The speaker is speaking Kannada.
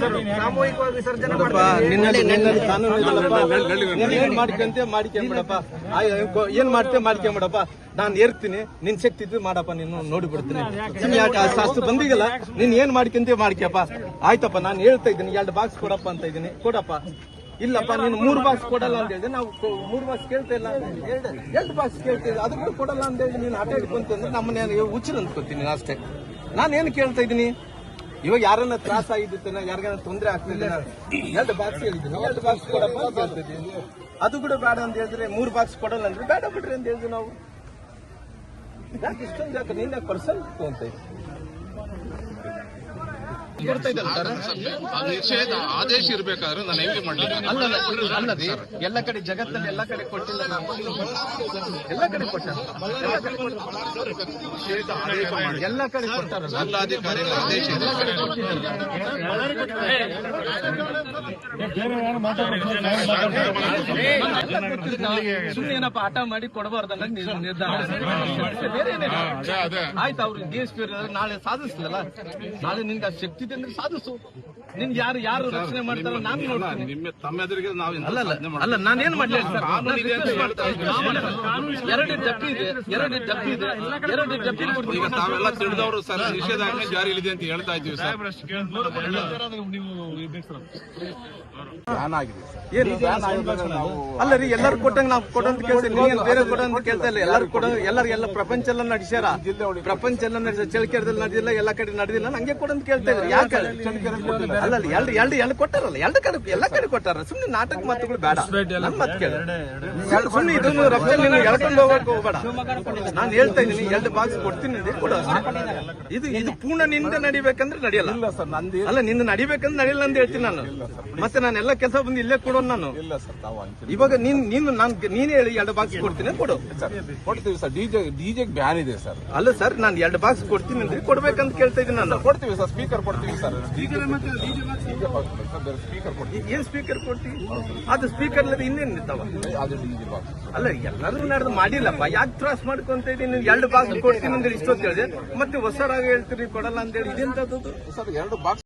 ಸಾಮೂಹಿಕವಾಗಿ ವಿಸರ್ಜನೆ ಮಾಡ್ಕೊಂತೆ ಮಾಡ್ಕೊಂಬಿಡಪ್ಪ ಏನ್ ಮಾಡ್ತೆ ಮಾಡ್ಕೊಂಬಿಡಪ್ಪ ನಾನ್ ಏರ್ತೀನಿ ನಿನ್ ಶಕ್ತಿ ಇದ್ದು ಮಾಡಪ್ಪ ನೀನು ನೋಡಿಬಿಡ್ತೀನಿ. ಬಿಡ್ತೀನಿ ಯಾಕೆ? ಅಷ್ಟು- ಬಂದಿಗಲ್ಲ ನೀನ್ ಏನ್ ಮಾಡ್ಕೊಂತೆ ಮಾಡ್ಕ್ಯಪ್ಪ ಆಯ್ತಪ್ಪ ನಾನು ಹೇಳ್ತಾ ಇದ್ದೀನಿ ಎರಡು ಬಾಕ್ಸ್ ಕೊಡಪ್ಪ ಅಂತ ಇದ್ದೀನಿ. ಕೊಡಪ್ಪ. ಇಲ್ಲಪ್ಪ ನೀನು ಮೂರು ಬಾಕ್ಸ್ ಕೊಡಲ್ಲ ಅಂತ ಹೇಳಿದ್ರೆ ನಾವು ಮೂರು ಬಾಕ್ಸ್ ಕೇಳ್ತಾ ಇಲ್ಲ ಎರಡು ಬಾಕ್ಸ್ ಕೇಳ್ತಾ ಅದು ಕೂಡ ಕೊಡಲ್ಲ ಅಂತ ಹೇಳಿ ನೀನು ಆಟ ಹಿಡ್ಕೊಂತಂದ್ರೆ ನಮ್ಮನ್ನ ಹುಚ್ಚರು ಅಷ್ಟೇ. ನಾನು ಏನು ಕೇಳ್ತಾ ಇದ್ದೀನಿ? ಇವಾಗ ಯಾರನ್ನ ತ್ರಾಸ ಆಗಿದ್ದೇನೆ ಯಾರಿಗಾರ ತೊಂದರೆ ಆಗ್ತಿದೆ ಎರಡು ಬಾಕ್ಸ್ ಹೇಳಿದ್ದೀನಿ ಎರಡು ಬಾಕ್ಸ್ ಕೊಡಪ್ಪ ಅಂತ ಹೇಳ್ತಾ ಇದ್ದೀನಿ ಅದು ಕೂಡ ಬೇಡ ಅಂತ ಹೇಳಿದ್ರೆ ಮೂರು ಬಾಕ್ಸ್ ಕೊಡಲ್ಲ ಅಂದ್ರೆ ಬೇಡ ಬಿಡ್ರಿ ಅಂತ ಹೇಳಿದ್ವಿ ನಾವು. ಯಾಕೆ ಇಷ್ಟೊಂದು ಯಾಕೆ ನೀನ್ ಯಾಕೆ ಪರ್ಸನ್ ಅಂತ ಕೊಡ್ತಾ ಇದ್ದಲ್ಲ ಸರ್ ಆ ನಿಷೇಧ ಆದೇಶ ಇರಬೇಕಾದ್ರೆ ನಾನು ಹೆಂಗೆ ಮಾಡಲಿಲ್ಲ ಅಲ್ಲ ಅಲ್ಲ, ಅಲ್ಲದೆ ಎಲ್ಲ ಕಡೆ ಜಗತ್ತಲ್ಲಿ ಎಲ್ಲ ಕಡೆ ಕೊಟ್ಟಿಲ್ಲ ಎಲ್ಲ ಕಡೆ ಕೊಟ್ಟಾರ ಎಲ್ಲ ಕಡೆ ಕೊಟ್ಟಾರ. ಜಿಲ್ಲಾಧಿಕಾರಿಗಳ ಆದೇಶ ಸುಮ್ಮನೆ ಏನಪ್ಪ ಆಟ ಮಾಡಿ ಕೊಡಬಾರ್ದಲ್ಲ ನಿರ್ಧಾರ. ಬೇರೆ ಆಯ್ತು ಅವ್ರು ಡಿ ಎಸ್ ಪಿ ನಾಳೆ ಸಾಧಿಸ್ಲಲ್ಲ ನಾಳೆ ನಿನ್ಗೆ ಆ ಶಕ್ತಿ ಅಂದ್ರೆ ಸಾಧಿಸು. ನಿನ್ ಯಾರು ಯಾರು ರಕ್ಷಣೆ ಮಾಡ್ತಾರೋ ನಾನು ನೋಡ್ತೀನಿ. ನಿಮ್ಮ ತಮ್ಮ ಎದುರಿಗೆ ನಾವು ಅಲ್ಲ ಅಲ್ಲ. ನಾನೇನ್ ಮಾಡ್ಲಿ ಸರ್? ಕಾನೂನು ಅಂತ ಹೇಳ್ತಾ ಇದ್ದೀನಿ. ಎರಡು ಡಬ್ಬಿ ಇದೆ. ಎರಡು ಡಬ್ಬಿ ಇದೆ. ಎರಡು ಡಬ್ಬಿ ಈಗ ತಾವೆಲ್ಲ ತಿಳಿದವರು ಸರ್ ನಿಷೇಧಾಜ್ಞೆ ಜಾರಿಯಲ್ಲಿದೆ ಅಂತ ಹೇಳ್ತಾ ಇದ್ದೀವಿ ಸರ್. ಏನು ಅಲ್ಲ ರೀ ಎಲ್ಲರೂ ಕೊಟ್ಟಂಗ ನಾವು ಕೊಡಂತ ಕೇಳ್ತೀವಿ ನೀವೇನು ಬೇರೆ ಕೊಡಂತ ಕೇಳ್ತಾ ಇಲ್ಲ. ಎಲ್ಲರೂ ಕೊಡ ಎಲ್ಲರೂ ಎಲ್ಲ ಪ್ರಪಂಚ ಎಲ್ಲ ನಡೆಸ್ಯಾರ ಪ್ರಪಂಚ ಎಲ್ಲ ನಡೆಸ ಚಳಿಕೆರೆದಲ್ಲಿ ನಡೆದಿಲ್ಲ ಎಲ್ಲ ಕಡೆ ನಡೆದಿಲ್ಲ. ನಂಗೆ ಕೊಡಂತ ಕೇಳ್ತಾ ಇದ್ರು ಯಾಕೆ ಅಲ್ಲ ಎಲ್ರು ಎರಡು ಎರಡು ಎರಡು ಕೊಟ್ಟಾರಲ್ಲ? ಎರಡು ಕಡೆ ಎಲ್ಲ ಕಡೆ ಕೊಟ್ಟಾರ. ಸುಮ್ಮನೆ ನಾಟಕ ಮಾತುಗಳು ಬೇಡ. ನನ್ ಮಾತು ಕೇಳ. ಸುಮ್ಮನೆ ಇದನ್ನು ನೀನು ಎಳ್ಕೊಂಡು ಹೋಗಕ್ಕೆ ಹೋಗಬೇಡ. ನಾನು ಹೇಳ್ತಾ ಇದ್ದೀನಿ ಎರಡು ಬಾಕ್ಸ್ ಕೊಡ್ತೀನಿ ಕೊಡು. ಇದು ಇದು ಪೂರ್ಣ ನಿಂದ ನಡಿಬೇಕಂದ್ರೆ ನಡೆಯಲ್ಲ. ಅಲ್ಲ ನಿಂದ ನಡಿಬೇಕಂದ್ರೆ ನಡೆಯಲ್ಲ ಅಂತ ಹೇಳ್ತೀನಿ ನಾನು. ಮತ್ತೆ ನಾನು ಎಲ್ಲ ಕೆಲಸ ಬಂದು ಇಲ್ಲೇ ಕೊಡೋನು ನಾನು. ಇವಾಗ ನೀನ್ ನೀನು ನಾನು ನೀನೇ ಹೇಳಿ ಎರಡು ಬಾಕ್ಸ್ ಕೊಡ್ತೀನಿ ಕೊಡು. ಕೊಡ್ತೀವಿ ಸರ್ ಡಿಜೆ ಡಿಜೆಗೆ ಬ್ಯಾನ್ ಇದೆ ಸರ್. ಅಲ್ಲ ಸರ್ ನಾನು ಎರಡು ಬಾಕ್ಸ್ ಕೊಡ್ತೀನಿ ಅಂದ್ರೆ ಕೊಡ್ಬೇಕಂತ ಕೇಳ್ತಾ ಇದ್ದೀನಿ ನಾನು. ಕೊಡ್ತೀವಿ ಸರ್ ಸ್ಪೀಕರ್ ಕೊಡ್ತೀವಿ ಸರ್ ಸ್ಪೀಕರ್ ಕೊಡ್ತೀವಿ? ಏನ್ ಸ್ಪೀಕರ್ ಅದು ಸ್ಪೀಕರ್ ಇಲ್ಲದೆ ಇನ್ನೇನ್ ಇರ್ತಾವ ಅದು ಬಾಕ್ಸ್ ಅಲ್ಲ ಎಲ್ಲರೂ ನಡೆದು ಮಾಡಿಲ್ಲಪ್ಪ. ಯಾಕೆ ತ್ರಾಸ್ ಮಾಡ್ಕೊಂತ ಇದೀನಿ? ಎರಡು ಬಾಕ್ಸ್ ಕೊಡ್ತೀನಿ ಅಂದ್ರೆ ಇಷ್ಟೊತ್ತು ಹೇಳಿದೆ. ಮತ್ತೆ ಹೊಸರಾಗಿ ಹೇಳ್ತೀರಿ, ಕೊಡಲ್ಲ ಅಂತ ಹೇಳಿ ಇದೆಂತದ್ದು? ಸರ್ ಎರಡು ಬಾಕ್ಸ್